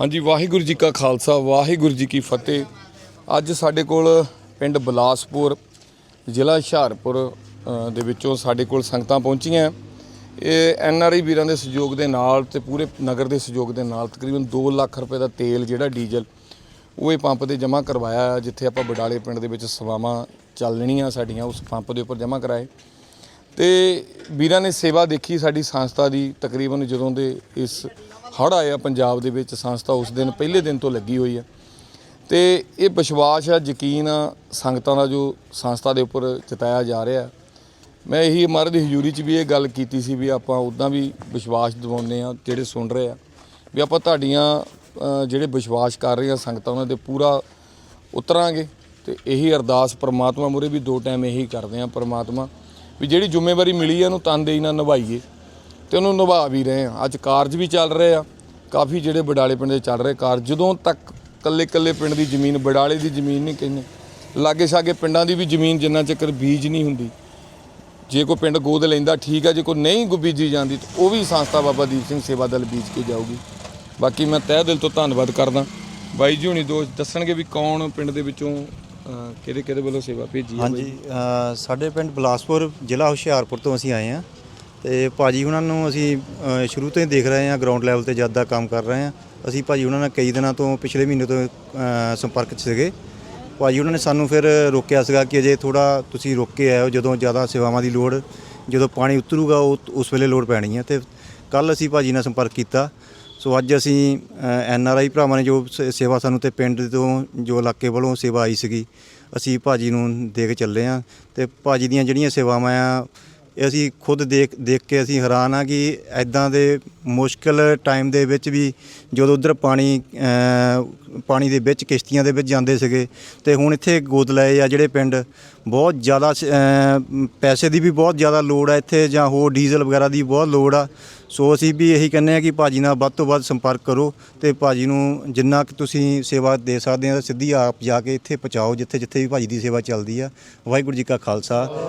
ਹਾਂਜੀ, ਵਾਹਿਗੁਰੂ ਜੀ ਕਾ ਖਾਲਸਾ, ਵਾਹਿਗੁਰੂ ਜੀ ਕੀ ਫਤਿਹ। ਅੱਜ ਸਾਡੇ ਕੋਲ ਪਿੰਡ ਬਲਾਸਪੁਰ, ਜ਼ਿਲ੍ਹਾ ਹੁਸ਼ਿਆਰਪੁਰ ਦੇ ਵਿੱਚੋਂ ਸਾਡੇ ਕੋਲ ਸੰਗਤਾਂ ਪਹੁੰਚੀਆਂ। ਇਹ ਐਨ ਆਰ ਆਈ ਵੀਰਾਂ ਦੇ ਸਹਿਯੋਗ ਦੇ ਨਾਲ ਤੇ ਪੂਰੇ ਨਗਰ ਦੇ ਸਹਿਯੋਗ ਦੇ ਨਾਲ ਤਕਰੀਬਨ 2 ਲੱਖ ਰੁਪਏ ਦਾ ਤੇਲ ਜਿਹੜਾ ਡੀਜ਼ਲ, ਉਹ ਇਹ ਪੰਪ ਤੇ ਜਮ੍ਹਾਂ ਕਰਵਾਇਆ, ਜਿੱਥੇ ਆਪਾਂ ਬਡਾਲੇ ਪਿੰਡ ਦੇ ਵਿੱਚ ਸੇਵਾਵਾਂ ਚੱਲਣੀਆਂ ਸਾਡੀਆਂ, ਉਸ ਪੰਪ ਦੇ ਉੱਪਰ ਜਮ੍ਹਾਂ ਕਰਾਏ। ਤੇ ਵੀਰਾਂ ਨੇ ਸੇਵਾ ਦੇਖੀ ਸਾਡੀ ਸੰਸਥਾ ਦੀ, ਤਕਰੀਬਨ ਜਦੋਂ ਦੇ ਇਸ ਹੜ੍ਹ ਆਇਆ ਪੰਜਾਬ ਦੇ ਵਿੱਚ, ਸੰਸਥਾ ਉਸ ਦਿਨ ਪਹਿਲੇ ਦਿਨ ਤੋਂ ਲੱਗੀ ਹੋਈ ਹੈ ਤੇ ਇਹ ਵਿਸ਼ਵਾਸ ਆ, ਯਕੀਨ ਆ, ਸੰਗਤਾਂ ਦਾ ਜੋ ਸੰਸਥਾ ਦੇ ਉੱਪਰ ਜਤਾਇਆ ਜਾ ਰਿਹਾ। ਮੈਂ ਇਹੀ ਮਹਾਰਾਜ ਦੀ ਹਜ਼ੂਰੀ 'ਚ ਵੀ ਇਹ ਗੱਲ ਕੀਤੀ ਸੀ ਵੀ ਆਪਾਂ ਉਦਾਂ ਵੀ ਵਿਸ਼ਵਾਸ ਦਿਵਾਉਂਦੇ ਆ, ਜਿਹੜੇ ਸੁਣ ਰਹੇ ਆ, ਵੀ ਆਪਾਂ ਤੁਹਾਡੀਆਂ ਜਿਹੜੇ ਵਿਸ਼ਵਾਸ ਕਰ ਰਹੇ ਆ ਸੰਗਤਾਂ ਉਹਨਾਂ ਦੇ ਪੂਰਾ ਉਤਰਾਂਗੇ। ਤੇ ਇਹੀ ਅਰਦਾਸ ਪ੍ਰਮਾਤਮਾ ਮੂਹਰੇ ਵੀ ਦੋ ਟਾਈਮ ਇਹੀ ਕਰਦੇ ਆ, ਪ੍ਰਮਾਤਮਾ ਵੀ ਜਿਹੜੀ ਜ਼ਿੰਮੇਵਾਰੀ ਮਿਲੀ ਹੈ ਉਹਨੂੰ ਤਨਦੇਹੀ ਨਾਲ ਨਿਭਾਈਏ। ਤੇ ਉਹਨੂੰ ਨਿਭਾ ਵੀ ਰਹੇ ਆ। ਅੱਜ ਕਾਰਜ ਵੀ ਚੱਲ ਰਹੇ ਆ। ਕਾਫੀ ਜਿਹੜੇ ਬਡਾਲੇ ਪਿੰਡ ਦੇ ਚੱਲ ਰਹੇ ਕਾਰਜ। ਜਦੋਂ ਤੱਕ ਕੱਲੇ ਕੱਲੇ ਪਿੰਡ ਦੀ ਜ਼ਮੀਨ, ਬਡਾਲੇ ਦੀ ਜ਼ਮੀਨ ਨਹੀਂ ਕਹਿੰਦੇ ਲਾਗੇ ਛਾਗੇ ਪਿੰਡਾਂ ਦੀ ਵੀ ਜ਼ਮੀਨ ਜਿੰਨਾ ਚੱਕਰ ਬੀਜ ਨਹੀਂ ਹੁੰਦੀ, ਜੇ ਕੋਈ ਪਿੰਡ ਗੋਦ ਲੈਂਦਾ, ਠੀਕ ਹੈ ਜੇ ਕੋਈ ਨਹੀਂ ਬੀਜੀ ਜਾਂਦੀ, ਤਾਂ ਉਹ ਵੀ ਸੰਸਥਾ ਬਾਬਾ ਦੀਪ ਸਿੰਘ ਸੇਵਾ ਦਲ ਬੀਜ ਕੇ ਜਾਊਗੀ। ਬਾਕੀ ਮੈਂ ਤਹਿ ਦਿਲ ਤੋਂ ਧੰਨਵਾਦ ਕਰਦਾ। ਬਾਈ ਜੀ ਹੁਣੀ ਦੋਸਤ ਦੱਸਣਗੇ ਵੀ ਕੌਣ ਪਿੰਡ ਦੇ ਵਿੱਚੋਂ ਕਿਹਦੇ ਕਿਹਦੇ ਵੱਲੋਂ ਸੇਵਾ ਭੇਜੀ ਹੈ ਹਾਂਜੀ ਅ, ਸਾਡੇ ਪਿੰਡ ਬਲਾਸਪੁਰ ਜ਼ਿਲ੍ਹਾ ਹੁਸ਼ਿਆਰਪੁਰ ਤੋਂ ਅਸੀਂ ਆਏ ਹਾਂ ਤੇ ਭਾਜੀ ਉਹਨਾਂ ਨੂੰ ਅਸੀਂ ਅ, ਸ਼ੁਰੂ ਤੋਂ ਹੀ ਦੇਖ ਰਹੇ ਹਾਂ ਗਰਾਊਂਡ ਲੈਵਲ ਤੇ ਜਦ ਦਾ ਕੰਮ ਕਰ ਰਹੇ ਹਾਂ। ਅਸੀਂ ਭਾਜੀ ਉਹਨਾਂ ਨਾਲ ਕਈ ਦਿਨਾਂ ਤੋਂ ਪਿਛਲੇ ਮਹੀਨੇ ਤੋਂ ਅ, ਸੰਪਰਕ 'ਚ ਸੀਗੇ। ਭਾਜੀ ਉਹਨਾਂ ਨੇ ਸਾਨੂੰ ਫਿਰ ਰੋਕਿਆ ਸੀਗਾ ਕਿ ਅਜੇ ਥੋੜਾ ਤੁਸੀਂ ਰੁਕ ਕੇ ਆਇਓ ਜਦੋਂ ਜ਼ਿਆਦਾ ਸੇਵਾਵਾਂ ਦੀ ਲੋੜ ਜਦੋਂ ਪਾਣੀ ਉਤਰੂਗਾ ਉਹ ਉਸ ਵੇਲੇ ਲੋੜ ਪੈਣੀ ਹੈ। ਤੇ ਕੱਲ ਅਸੀਂ ਭਾਜੀ ਨਾਲ ਸੰਪਰਕ ਕੀਤਾ। ਸੋ ਅੱਜ ਅਸੀਂ ਐਨ ਆਰ ਆਈ ਭਰਾਵਾਂ ਨੇ ਜੋ ਸ- ਸੇਵਾ ਸਾਨੂੰ ਤੇ ਪਿੰਡ ਤੋਂ ਜੋ ਇਲਾਕੇ ਵੱਲੋਂ ਸੇਵਾ ਆਈ ਸੀਗੀ, ਅਸੀਂ ਭਾਜੀ ਨੂੰ ਦੇ ਕੇ ਚੱਲੇ ਆ ਤੇ ਭਾਜੀ ਦੀਆਂ ਜਿਹੜੀਆਂ ਸੇਵਾਵਾਂ ਆ ਇਹ ਅਸੀਂ ਖੁਦ ਦੇਖ ਦੇਖ ਕੇ ਅਸੀਂ ਹੈਰਾਨ ਆ ਕਿ ਐਦਾਂ ਦੇ ਮੁਸ਼ਕਲ ਟਾਈਮ ਦੇ ਵਿੱਚ ਵੀ ਜਦੋਂ ਉਧਰ ਪਾਣੀ ਪਾਣੀ ਦੇ ਵਿੱਚ, ਕਿਸ਼ਤੀਆਂ ਦੇ ਵਿੱਚ ਜਾਂਦੇ ਸੀਗੇ ਤੇ ਹੁਣ ਇੱਥੇ ਗੋਦ ਲਏ ਆ ਜਿਹੜੇ ਪਿੰਡ, ਬਹੁਤ ਜ਼ਿਆਦਾ ਸ- ਪੈਸੇ ਦੀ ਵੀ ਬਹੁਤ ਜ਼ਿਆਦਾ ਲੋੜ ਆ ਇੱਥੇ ਜਾਂ ਹੋਰ ਡੀਜ਼ਲ ਵਗੈਰਾ ਦੀ ਬਹੁਤ ਲੋੜ ਆ। ਸੋ ਅਸੀਂ ਵੀ ਇਹੀ ਕਹਿੰਦੇ ਆ ਕਿ ਭਾਜੀ ਨਾਲ ਵੱਧ ਤੋਂ ਵੱਧ ਸੰਪਰਕ ਕਰੋ ਤੇ ਭਾਜੀ ਨੂੰ ਜਿੰਨਾ ਕਿ ਤੁਸੀਂ ਸੇਵਾ ਦੇ ਸਕਦੇ ਆ, ਸਿੱਧੀ ਆਪ ਜਾ ਕੇ ਇੱਥੇ ਪਹੁੰਚਾਓ ਜਿੱਥੇ ਜਿੱਥੇ ਵੀ ਭਾਜੀ ਦੀ ਸੇਵਾ ਚੱਲਦੀ ਆ। ਵਾਹਿਗੁਰੂ ਜੀ ਕਾ ਖਾਲਸਾ।